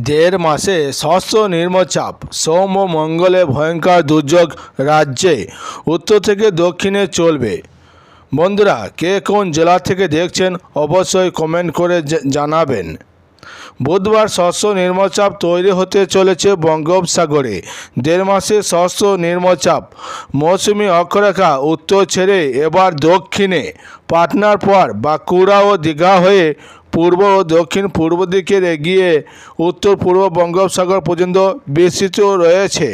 দেড় মাসে ষষ্ঠ নিম্নচাপ সোম ও মঙ্গলে ভয়ঙ্কর দুর্যোগ রাজ্যে, উত্তর থেকে দক্ষিণে চলবে। বন্ধুরা, কে কোন জেলা থেকে দেখছেন অবশ্যই কমেন্ট করে জানাবেন। বুধবার ষষ্ঠ নিম্নচাপ তৈরি হতে চলেছে বঙ্গোপসাগরে। দেড় মাসে ষষ্ঠ নিম্নচাপ মৌসুমি অক্ষরেখা উত্তর ছেড়ে এবার দক্ষিণে। পাটনার পর বাঁকুড়া ও দীঘা হয়ে পূর্ব ও দক্ষিণ পূর্ব দিকে এগিয়ে উত্তর পূর্ব বঙ্গোপসাগর পর্যন্ত বিস্তৃত রয়েছে।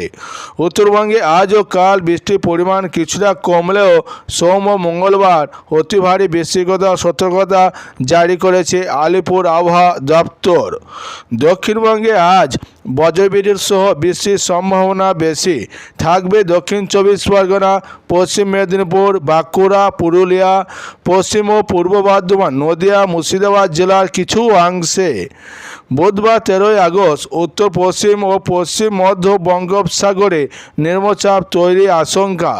উত্তরবঙ্গে আজ ও কাল বৃষ্টির পরিমাণ কিছুটা কমলেও সোম ও মঙ্গলবার অতি ভারী বৃষ্টিকতা সতর্কতা জারি করেছে আলিপুর আবহাওয়া দপ্তর। দক্ষিণবঙ্গে আজ বজ্রবিদ্যুৎ সহ বৃষ্টির সম্ভাবনা বেশি। থাকবে দক্ষিণ চব্বিশ পরগনা, পশ্চিম মেদিনীপুর, বাঁকুড়া, পুরুলিয়া, পশ্চিম ও পূর্ব বর্ধমান, নদিয়া, মুর্শিদাবাদ জেলার কিছু অংশে। বুধবার তেরোই আগস্ট উত্তর, পশ্চিম ও পশ্চিম মধ্য বঙ্গোপসাগরে নিম্নচাপ তৈরির আশঙ্কা।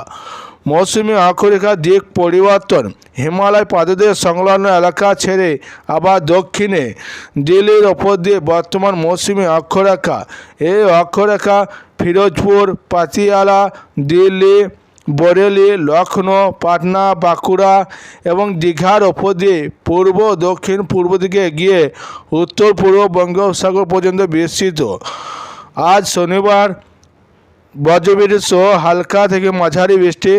মৌসুমি অক্ষরেখার দিক পরিবর্তন। হিমালয় পাদদেশ সংলগ্ন এলাকা ছেড়ে আবার দক্ষিণে দিল্লির ওপর দিয়ে বর্তমান মৌসুমি অক্ষরেখা এই অক্ষরেখা ফিরোজপুর, পাতিয়ালা, দিল্লি, বরেলি লখনৌ পাটনা, বাঁকুড়া এবং দীঘার ওপর দিয়ে পূর্ব, দক্ষিণ, পূর্ব দিকে এগিয়ে উত্তর পূর্ব বঙ্গোপসাগর পর্যন্ত বিস্তৃত। আজ শনিবার বজ্রবিদ্যুৎ সহ হালকা থেকে মাঝারি বৃষ্টি,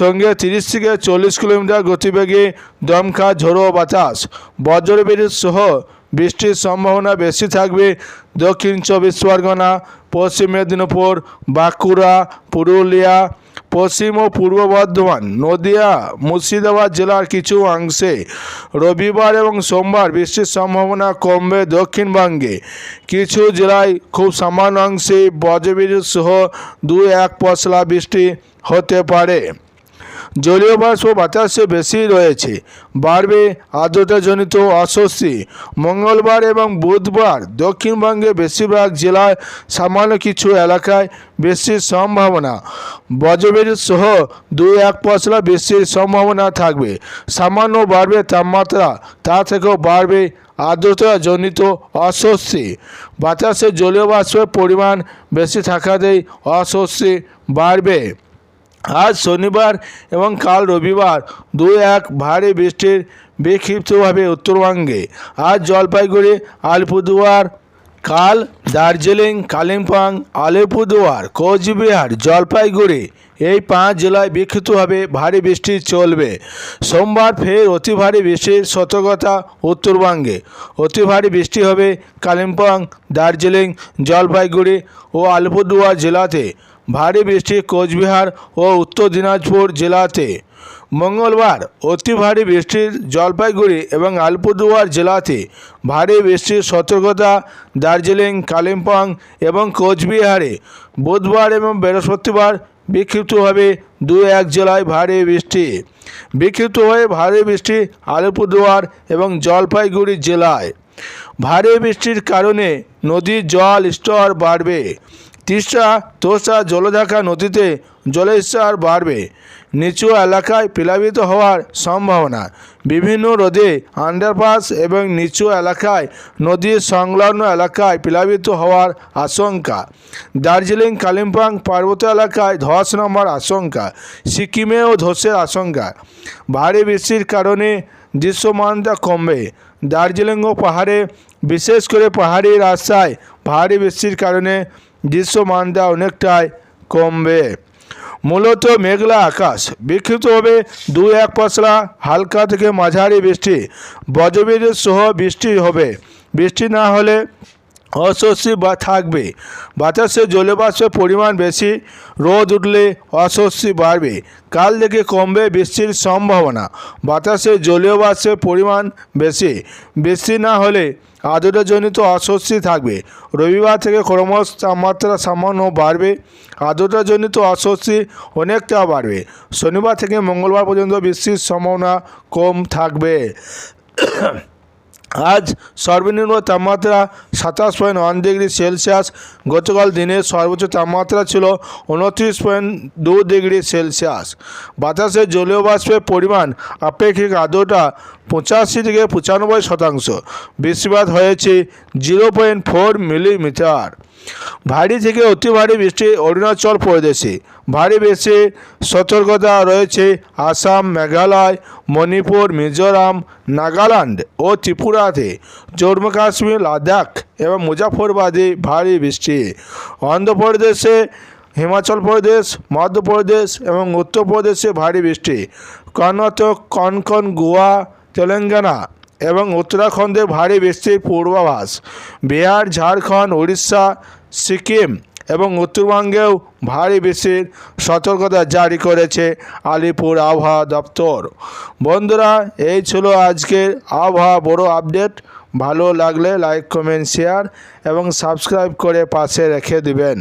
সঙ্গে তিরিশ থেকে চল্লিশ কিলোমিটার গতিবেগে দমকা, ঝোড়ো বাতাস। বজ্রবিদ্যুৎ সহ বৃষ্টির সম্ভাবনা বেশি থাকবে দক্ষিণ চব্বিশ পরগনা, পশ্চিম মেদিনীপুর, বাঁকুড়া, পুরুলিয়া পশ্চিম ও পূর্ব বর্ধমান, নদিয়া, মুর্শিদাবাদ জেলার কিছু অংশে রবিবার এবং সোমবার বৃষ্টির সম্ভাবনা কমবে দক্ষিণবঙ্গে। কিছু জেলায় খুব সামান্য অংশে বজ্রবিদ্যুৎ সহ দু এক পশলা বৃষ্টি হতে পারে। জলীয় বাষ্প বাতাসে বেশি রয়েছে। বাড়বে আর্দ্রতাজনিত অস্বস্তি। মঙ্গলবার এবং বুধবার দক্ষিণবঙ্গে বেশিরভাগ জেলায় সামান্য কিছু এলাকায় বৃষ্টির সম্ভাবনা। বজ্রবিদ্যুৎ সহ দুই এক পশলা বৃষ্টির সম্ভাবনা থাকবে। সামান্য বাড়বে তাপমাত্রা, তা থেকেও বাড়বে আর্দ্রতাজনিত অস্বস্তি। বাতাসে জলীয় বাষ্পের পরিমাণ বেশি থাকাতেই অস্বস্তি বাড়বে। আজ শনিবার এবং কাল রবিবার দু এক ভারী বৃষ্টির বিক্ষিপ্তভাবে উত্তরবঙ্গে। আজ জলপাইগুড়ি, আলিপুরদুয়ার, কাল দার্জিলিং, কালিম্পং, আলিপুরদুয়ার, কোচবিহার, জলপাইগুড়ি এই পাঁচ জেলায় বিক্ষিপ্তভাবে ভারী বৃষ্টি চলবে। সোমবার ফের অতি ভারী বৃষ্টির সতর্কতা উত্তরবঙ্গে। অতি ভারী বৃষ্টি হবে কালিম্পং, দার্জিলিং, জলপাইগুড়ি ও আলিপুরদুয়ার জেলাতে। ভারী বৃষ্টি কোচবিহার ও উত্তর দিনাজপুর জেলাতে। মঙ্গলবার অতি ভারী বৃষ্টির জলপাইগুড়ি এবং আলিপুরদুয়ার জেলাতে ভারী বৃষ্টির সতর্কতা দার্জিলিং, কালিম্পং এবং কোচবিহারে বুধবার এবং বৃহস্পতিবার বিক্ষিপ্তভাবে দু এক জেলায় ভারী বৃষ্টি। বিক্ষিপ্ত হয়ে ভারী বৃষ্টি আলিপুরদুয়ার এবং জলপাইগুড়ি জেলায়। ভারী বৃষ্টির কারণে নদীর জল স্তর বাড়বে। তিস্তা তোষা জলঢাকা নদীতে জলের স্তর বাড়বে। নিচু এলাকায় প্লাবিত হওয়ার সম্ভাবনা। বিভিন্ন রোদে আন্ডারপাস এবং নিচু এলাকায় নদীর সংলগ্ন এলাকায় প্লাবিত হওয়ার আশঙ্কা। দার্জিলিং, কালিম্পং পার্বত্য এলাকায় ধস নামার আশঙ্কা। সিকিমেও ধসের আশঙ্কা। ভারী বৃষ্টির কারণে দৃশ্যমানতা কমবে। দার্জিলিং ও পাহাড়ে, বিশেষ করে পাহাড়ি রাস্তায় ভারী বৃষ্টির কারণে দৃশ্যমানতা অনেকটাই কমবে। মূলত মেঘলা আকাশ। বিক্ষিপ্ত হবে দু এক পশলা, হালকা থেকে মাঝারি বৃষ্টি। বজ্রবিদ্যুৎ সহ বৃষ্টি হবে। বৃষ্টি না হলে অস্বস্তি বা থাকবে। বাতাসে জলবাষ্পের পরিমাণ বেশি, রোদ উঠলে অস্বস্তি বাড়বে। কাল থেকে কমবে বৃষ্টির সম্ভাবনা। বাতাসে, জলীয় বাষ্পের পরিমাণ বেশি। বৃষ্টি না হলে আর্দ্রতাজনিত অস্বস্তি থাকবে। রবিবার থেকে ক্রমশ তাপমাত্রা সামান্য বাড়বে। আর্দ্রতাজনিত অস্বস্তি অনেকটা বাড়বে। শনিবার থেকে মঙ্গলবার পর্যন্ত বৃষ্টির সম্ভাবনা কম থাকবে। আজ সর্বনিম্ন তাপমাত্রা সাতাশ পয়েন্ট ওয়ান ডিগ্রি সেলসিয়াস গতকাল দিনের সর্বোচ্চ তাপমাত্রা ছিল উনত্রিশ পয়েন্ট দু ডিগ্রি সেলসিয়াস বাতাসে জলীয় বাষ্পের পরিমাণ আপেক্ষিক আর্দ্রতা পঁচাশি থেকে পঁচানব্বই শতাংশ। বৃষ্টিপাত হয়েছে জিরো পয়েন্ট ফোর মিলিমিটার ভারী থেকে অতি ভারী বৃষ্টি অরুণাচল প্রদেশে। ভারী বৃষ্টির সতর্কতা রয়েছে আসাম, মেঘালয়, মণিপুর, মিজোরাম, নাগাল্যান্ড ও ত্রিপুরাতে। জম্মু কাশ্মীর, লাদাখ এবং মুজাফরবাদে ভারী বৃষ্টি। অন্ধ্রপ্রদেশে, হিমাচল প্রদেশ, মধ্যপ্রদেশ এবং উত্তরপ্রদেশে ভারী বৃষ্টি। কর্ণাটক, কনকন, গোয়া, তেলেঙ্গানা এবং উত্তরাখণ্ডে ভারী বৃষ্টির পূর্বাভাস। বিহার, ঝাড়খণ্ড, উড়িষ্যা, সিকিম এবং উত্তরবঙ্গেও ভারী বৃষ্টির সতর্কতা জারি করেছে আলিপুর আবহাওয়া দপ্তর। বন্ধুরা, এই ছিল আজকের আবহাওয়া বড় আপডেট। ভালো লাগলে লাইক, কমেন্ট, শেয়ার এবং সাবস্ক্রাইব করে পাশে রেখে দিবেন।